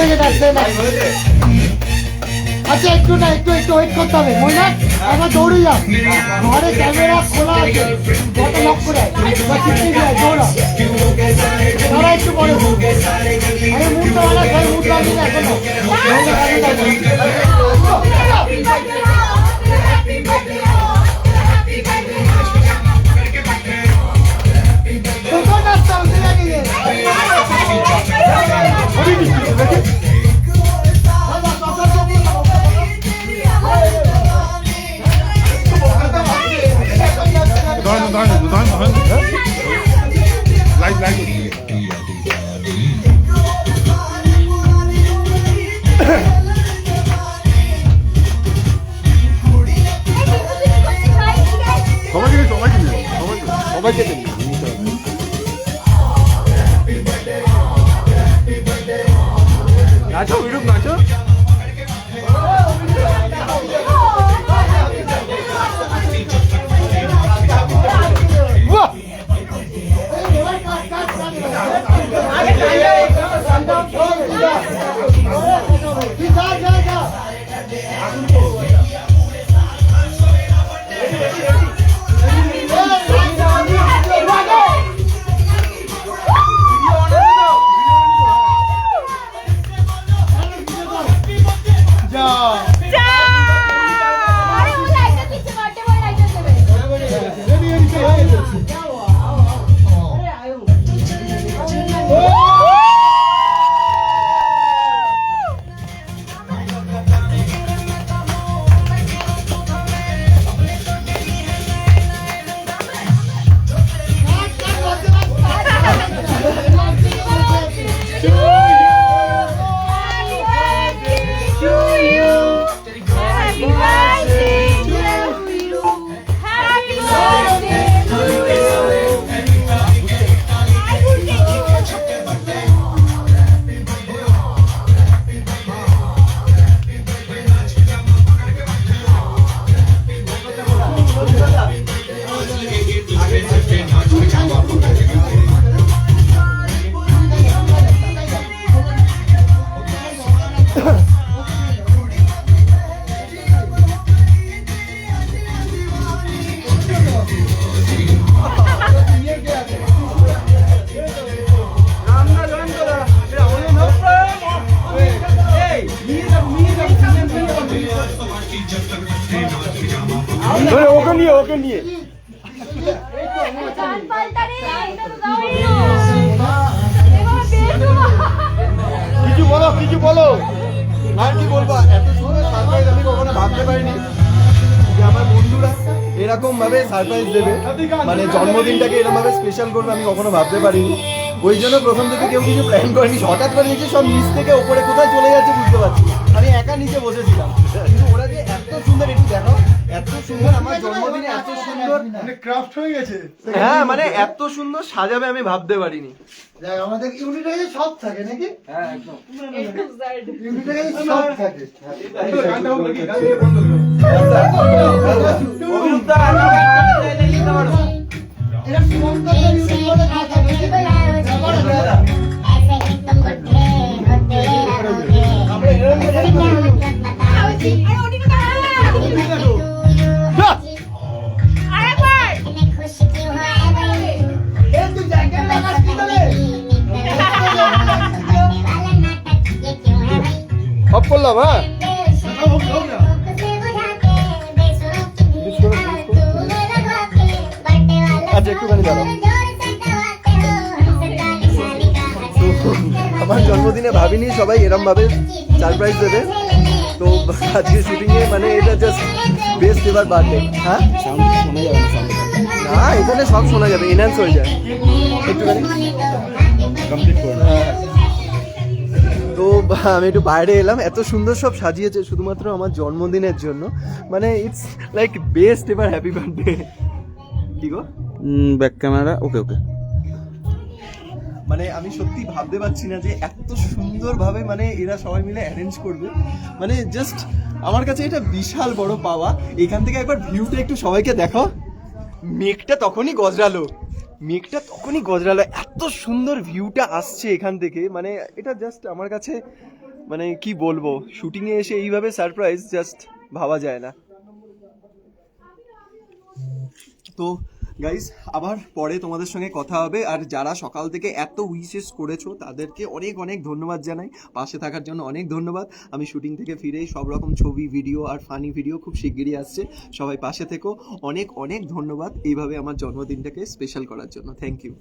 হয়েছে ডাকবে না আচ্ছা একটু না একটু একটু ওয়েট করতে হবে মহিলা একবার দৌড়ে যাও ঘরে ক্যামেরা খোলা আছে কত লক করে দৌড়া তারা একটু পরে আরে মুখটা ভালো এখনও সবাইকে সবাইকে নিয়ে নাচো বিরূপ নাচো বাহ যা যা ধরে ওকে নিয়ে ওকে নিয়ে কিছু বলো। আর কি বলব, এত সুন্দর সারপ্রাইজ আমি কখনো ভাবতে পারিনি যে আমার বন্ধুরা এরকম ভাবে সারপ্রাইজ দেবে। মানে জন্মদিনটাকে এরকম ভাবে স্পেশাল করবে আমি কখনো ভাবতে পারিনি। ওই জন্য প্রথম থেকে কেউ কিছু প্ল্যান করেনি। হঠাৎ করে নিচে সব নিচ থেকে ওপরে কোথায় চলে যাচ্ছে বুঝতে পারছি আমি একা নিচে বসেছিলাম। কিন্তু ওরা যে এত সুন্দর, একটু দেখো, এত সুন্দর আমার জন্মদিনে সুন্দর মানে ক্রাফট হয়ে গেছে। হ্যাঁ মানে এত সুন্দর সাজাবে আমি ভাবতে পারিনি। দেখ, আমাদের ইউনিটে সব থাকে নাকি? হ্যাঁ একদম। ইউনিটে সব থাকে। দিয়ে বন্ধ করলাম হ্যাঁ? আচ্ছা, একটুখানি দাঁড়াও। আমার জন্মদিনে ভাবিনি সবাই এরম ভাবে সারপ্রাইজ দেবে। তো আজকে শুটিং এ মানে এটা জাস্ট বেস্ট এবার বার্থডে হ্যাঁ? না এখানে সব শোনা যাবে এনহ্যান্স হয়ে যায়। একটুখানি। কমপ্লিট করো হ্যাঁ। আমি একটু বাইরে এলাম। এত সুন্দর সব সাজিয়েছে শুধুমাত্র আমার জন্মদিনের জন্য। মানে ইটস লাইক বেস্ট এবার হ্যাপি বার্থডে কি গো? ব্যাক ক্যামেরা ওকে ওকে মানে আমি সত্যি ভাবতে পারছি না যে এত সুন্দরভাবে মানে এরা সবাই মিলে অ্যারেঞ্জ করবে। মানে জাস্ট আমার কাছে এটা বিশাল বড় পাওয়া। এখান থেকে একবার ভিউটা একটু সবাইকে দেখো মেঘটা তখনই গজরালো। মেঘটা তখনই গজরালো, এত সুন্দর ভিউটা আসছে এখান থেকে। মানে এটা জাস্ট আমার কাছে মানে কি বলব? শুটিংয়ে এসে এইভাবে সারপ্রাইজ জাস্ট ভাবা যায় না। তো গাইজ আবার পরে তোমাদের সঙ্গে কথা হবে। আর যারা সকাল থেকে এত উইশেস করেছ, তাদেরকে অনেক অনেক ধন্যবাদ জানাই। পাশে থাকার জন্য অনেক ধন্যবাদ। আমি শুটিং থেকে ফিরেই সব রকম ছবি ভিডিও আর ফানি ভিডিও খুব শিগগিরই আসছে। সবাই পাশে থেকো। অনেক অনেক ধন্যবাদ এইভাবে আমার জন্মদিনটাকে স্পেশাল করার জন্য। Thank you